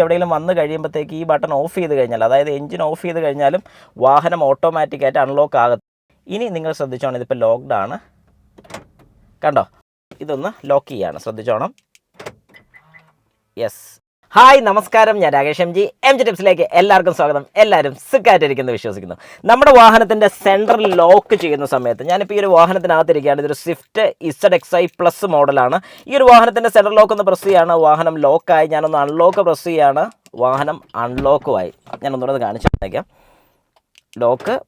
എവിടെയെങ്കിലും വന്നു കഴിയുമ്പോഴത്തേക്ക് ഈ ബട്ടൺ ഓഫ് ചെയ്ത് കഴിഞ്ഞാൽ അതായത് എഞ്ചിൻ ഓഫ് ചെയ്ത് കഴിഞ്ഞാലും വാഹനം ഓട്ടോമാറ്റിക്കായിട്ട് അൺലോക്ക് ആകും ഇനി നിങ്ങൾ ശ്രദ്ധിച്ചോണം ഇതിപ്പോൾ ലോക്ക്ഡ് ആണ്. കണ്ടോ? ഇതൊന്ന് ലോക്ക് ചെയ്യാണ് ശ്രദ്ധിച്ചോണം. യെസ് ഹായ് നമസ്കാരം. ഞാൻ Rakesh M G. M G ടിപ്സിലേക്ക് എല്ലാവർക്കും സ്വാഗതം. എല്ലാവരും സുഖമായിട്ടിരിക്കുന്നു വിശ്വസിക്കുന്നു. നമ്മുടെ വാഹനത്തിന്റെ സെൻട്രൽ ലോക്ക് ചെയ്യുന്ന സമയത്ത് ഞാനിപ്പോൾ ഈ ഒരു വാഹനത്തിനകത്തിരിക്കുകയാണ്. ഇതൊരു Swift Z X I plus മോഡലാണ്. ഈ ഒരു വാഹനത്തിന്റെ സെൻട്രൽ ലോക്ക് ഒന്ന് പ്രസ് ചെയ്യാണ്. വാഹനം ലോക്കായി ഞാനൊന്ന് അൺലോക്ക് പ്രസ് ചെയ്യാണ്. വാഹനം അൺലോക്കുമായി ഞാനൊന്നുകൂടെ കാണിച്ചു തന്നേക്കാം. ലോക്ക്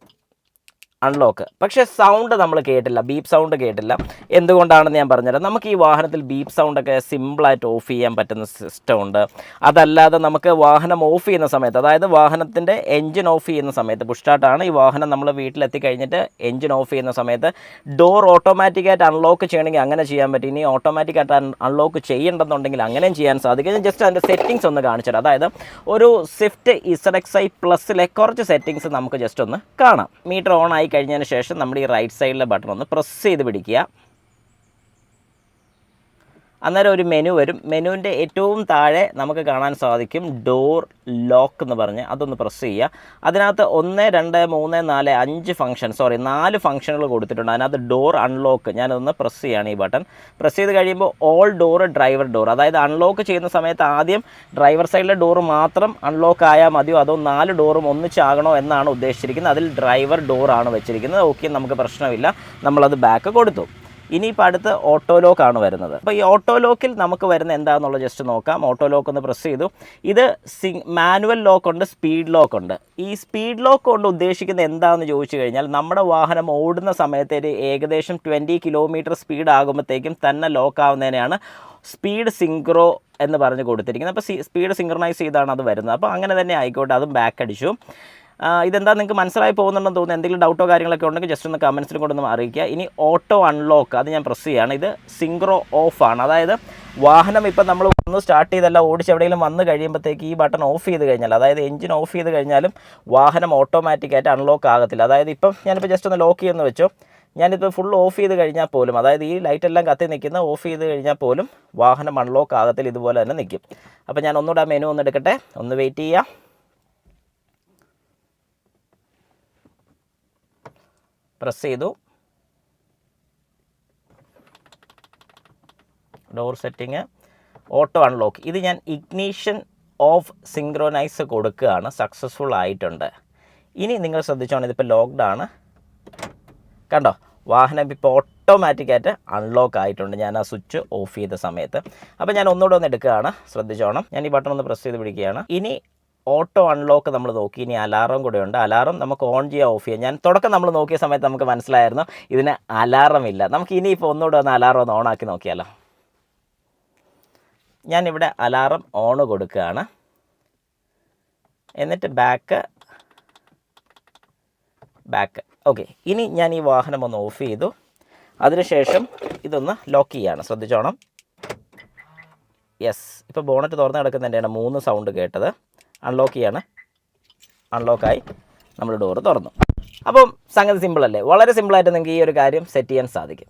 അൺലോക്ക് പക്ഷേ സൗണ്ട് നമ്മൾ കേട്ടില്ല ബീപ്പ് സൗണ്ട് കേട്ടില്ല. എന്തുകൊണ്ടാണെന്ന് ഞാൻ പറഞ്ഞുതരാം. നമുക്ക് ഈ വാഹനത്തിൽ ബീപ്പ് സൗണ്ടൊക്കെ സിമ്പിളായിട്ട് ഓഫ് ചെയ്യാൻ പറ്റുന്ന സിസ്റ്റം ഉണ്ട്. അതല്ലാതെ നമുക്ക് വാഹനം ഓഫ് ചെയ്യുന്ന സമയത്ത് അതായത് വാഹനത്തിന്റെ എൻജിൻ ഓഫ് ചെയ്യുന്ന സമയത്ത് പുഷ്ടാട്ടാണ് ഈ വാഹനം നമ്മൾ വീട്ടിലെത്തി കഴിഞ്ഞിട്ട് എൻജിൻ ഓഫ് ചെയ്യുന്ന സമയത്ത് ഡോർ ഓട്ടോമാറ്റിക്കായിട്ട് അൺലോക്ക് ചെയ്യണമെങ്കിൽ അങ്ങനെ ചെയ്യാൻ പറ്റും. ഇനി ഓട്ടോമാറ്റിക്കായിട്ട് അൺലോക്ക് ചെയ്യേണ്ടെന്നുണ്ടെങ്കിൽ അങ്ങനെയും ചെയ്യാൻ സാധിക്കും. ജസ്റ്റ് അതിന്റെ സെറ്റിങ്സ് ഒന്ന് കാണിച്ചുതരാം അതായത് ഒരു സ്വിഫ്റ്റ് ഇസഡ് എക്സ് ഐ പ്ലസ്സിലെ കുറച്ച് സെറ്റിങ്സ് നമുക്ക് ജസ്റ്റ് ഒന്ന് കാണാം. മീറ്റർ ഓൺ ആയി കഴിഞ്ഞതിന് ശേഷം നമ്മൾ ഈ റൈറ്റ് സൈഡിലെ ബട്ടൺ ഒന്ന് പ്രസ് ചെയ്ത് പിടിക്കുക. അന്നേരം ഒരു മെനു വരും. മെനുവിന്റെ ഏറ്റവും താഴെ നമുക്ക് കാണാൻ സാധിക്കും ഡോർ ലോക്ക് എന്ന് പറഞ്ഞ്. അതൊന്ന് പ്രസ് ചെയ്യുക. അതിനകത്ത് ഒന്ന് രണ്ട് മൂന്ന് നാല് അഞ്ച് ഫംഗ്ഷൻ സോറി നാല് ഫംഗ്ഷനുകൾ കൊടുത്തിട്ടുണ്ട്. അതിനകത്ത് ഡോർ അൺലോക്ക് ഞാനതൊന്ന് പ്രസ് ചെയ്യുകയാണ് ഈ ബട്ടൺ പ്രസ് ചെയ്ത് കഴിയുമ്പോൾ ഓൾ ഡോർ ഡ്രൈവർ ഡോർ അതായത് അൺലോക്ക് ചെയ്യുന്ന സമയത്ത് ആദ്യം ഡ്രൈവർ സൈഡിലെ ഡോർ മാത്രം അൺലോക്ക് ആയാൽ മതിയോ? അതോ നാല് ഡോറും ഒന്നിച്ചാകണോ എന്നാണ് ഉദ്ദേശിച്ചിരിക്കുന്നത്. അതിൽ ഡ്രൈവർ ഡോറാണ് വെച്ചിരിക്കുന്നത്. ഓക്കെ നമുക്ക് പ്രശ്നമില്ല. നമ്മളത് ബാക്ക് കൊടുത്തു. ഇനിയിപ്പോൾ അടുത്ത് ഓട്ടോ ലോക്കാണ് വരുന്നത്. അപ്പോൾ ഈ ഓട്ടോ ലോക്കിൽ നമുക്ക് വരുന്ന എന്താണെന്നുള്ള ജസ്റ്റ് നോക്കാം. ഓട്ടോ ലോക്ക് ഒന്ന് പ്രസ് ചെയ്തു. ഇത് സി മാനുവൽ ലോക്ക് ഉണ്ട് സ്പീഡ് ലോക്ക് ഉണ്ട്. ഈ സ്പീഡ് ലോക്ക് കൊണ്ട് ഉദ്ദേശിക്കുന്നത് എന്താണെന്ന് ചോദിച്ചു കഴിഞ്ഞാൽ നമ്മുടെ വാഹനം ഓടുന്ന സമയത്ത് ഏകദേശം ട്വന്റി കിലോമീറ്റർ സ്പീഡ് ആകുമ്പോഴത്തേക്കും തന്നെ ലോക്ക് ആവുന്നതിനെയാണ് സ്പീഡ് സിങ്ക്രോ എന്ന് പറഞ്ഞ് കൊടുത്തിരിക്കുന്നത്. അപ്പോൾ സ്പീഡ് സിങ്ക്രണൈസ് ചെയ്താണ് അത് വരുന്നത്. അപ്പോൾ അങ്ങനെ തന്നെ ആയിക്കോട്ടെ അതും ബാക്ക് അടിച്ചു. ഇതെന്താ നിങ്ങൾക്ക് മനസ്സിലായി പോകുന്നുണ്ടെന്ന് തോന്നുന്നു. എന്തെങ്കിലും ഡൗട്ടോ കാര്യങ്ങളൊക്കെ ഉണ്ടെങ്കിൽ ജസ്റ്റ് ഒന്ന് കമൻസിൽ കൊണ്ടൊന്ന് അറിയിക്കുക ഇനി ഓട്ടോ അൺലോക്ക് അത് ഞാൻ പ്രസ് ചെയ്യുകയാണ് ഇത് സിങ്ക്രോ ഓഫ് ആണ്. അതായത് വാഹനം ഇപ്പം നമ്മൾ ഒന്ന് സ്റ്റാർട്ട് ചെയ്തല്ല ഓടിച്ച് എവിടെയെങ്കിലും വന്ന് കഴിയുമ്പോഴത്തേക്ക് ഈ ബട്ടൺ ഓഫ് ചെയ്ത് കഴിഞ്ഞാൽ അതായത് എഞ്ചിൻ ഓഫ് ചെയ്ത് കഴിഞ്ഞാലും വാഹനം ഓട്ടോമാറ്റിക്കായിട്ട് അൺലോക്ക് ആകത്തില്ല. അതായത് ഇപ്പം ഞാനിപ്പോൾ ജസ്റ്റ് ഒന്ന് ലോക്ക് ചെയ്യുന്ന വെച്ചോ. ഞാനിപ്പോൾ ഫുൾ ഓഫ് ചെയ്ത് കഴിഞ്ഞാൽ പോലും അതായത് ഈ ലൈറ്റ് എല്ലാം കത്തി നിൽക്കുന്ന ഓഫ് ചെയ്ത് കഴിഞ്ഞാൽ പോലും വാഹനം അൺലോക്ക് ആകത്തിൽ ഇതുപോലെ തന്നെ നിൽക്കും. അപ്പോൾ ഞാൻ ഒന്നുകൂടെ ആ മെനു ഒന്ന് എടുക്കട്ടെ. ഒന്ന് വെയിറ്റ് ചെയ്യാം പ്രസ് ചെയ്തു. ഡോർ സെറ്റിങ് ഓട്ടോ അൺലോക്ക് ഇത് ഞാൻ ഇഗ്നീഷൻ ഓഫ് സിങ്ക്രോനൈസ് കൊടുക്കുകയാണ്. സക്സസ്ഫുൾ ആയിട്ടുണ്ട്. ഇനി നിങ്ങൾ ശ്രദ്ധിച്ചോണം ഇതിപ്പോൾ ലോക്ക്ഡ് ആണ്. കണ്ടോ? വാഹനം ഇപ്പോൾ ഓട്ടോമാറ്റിക്കായിട്ട് അൺലോക്ക് ആയിട്ടുണ്ട്. ഞാൻ ആ സ്വിച്ച് ഓഫ് ചെയ്ത സമയത്ത്. അപ്പോൾ ഞാൻ ഒന്നുകൂടെ ഒന്ന് എടുക്കുകയാണ്. ശ്രദ്ധിച്ചോണം. ഞാൻ ഈ ബട്ടൺ ഒന്ന് പ്രസ് ചെയ്ത് പിടിക്കുകയാണ്. ഇനി ഓട്ടോ അൺലോക്ക് നമ്മൾ നോക്കി. ഇനി അലാറം കൂടെ ഉണ്ട്. അലാറം നമുക്ക് ഓൺ ചെയ്യാൻ ഓഫ് ചെയ്യാം. ഞാൻ തുടക്കം നമ്മൾ നോക്കിയ സമയത്ത് നമുക്ക് മനസ്സിലായിരുന്നു ഇതിന് അലാറം ഇല്ല. നമുക്ക് ഇനിയിപ്പോൾ ഒന്നുകൂടെ ഒന്ന് അലാറം ഒന്ന് ഓണാക്കി നോക്കിയാലോ. ഞാനിവിടെ അലാറം ഓൺ കൊടുക്കുകയാണ്. എന്നിട്ട് ബാക്ക് ബാക്ക് ഓക്കെ ഇനി ഞാൻ ഈ വാഹനം ഒന്ന് ഓഫ് ചെയ്തു. അതിനുശേഷം ഇതൊന്ന് ലോക്ക് ചെയ്യാണ്. ശ്രദ്ധിച്ചോണം. യെസ് ഇപ്പോൾ ബോണറ്റ് തുറന്ന് കിടക്കുന്നതിന്റെയാണ് മൂന്ന് സൗണ്ട് കേട്ടത്. അൺലോക്ക് ചെയ്യാണ്. അൺലോക്കായി നമ്മുടെ ഡോറ് തുറന്നു. അപ്പം സംഗതി സിമ്പിളല്ലേ വളരെ സിമ്പിളായിട്ട് നിങ്ങൾക്ക് ഈ ഒരു കാര്യം സെറ്റ് ചെയ്യാൻ സാധിക്കും.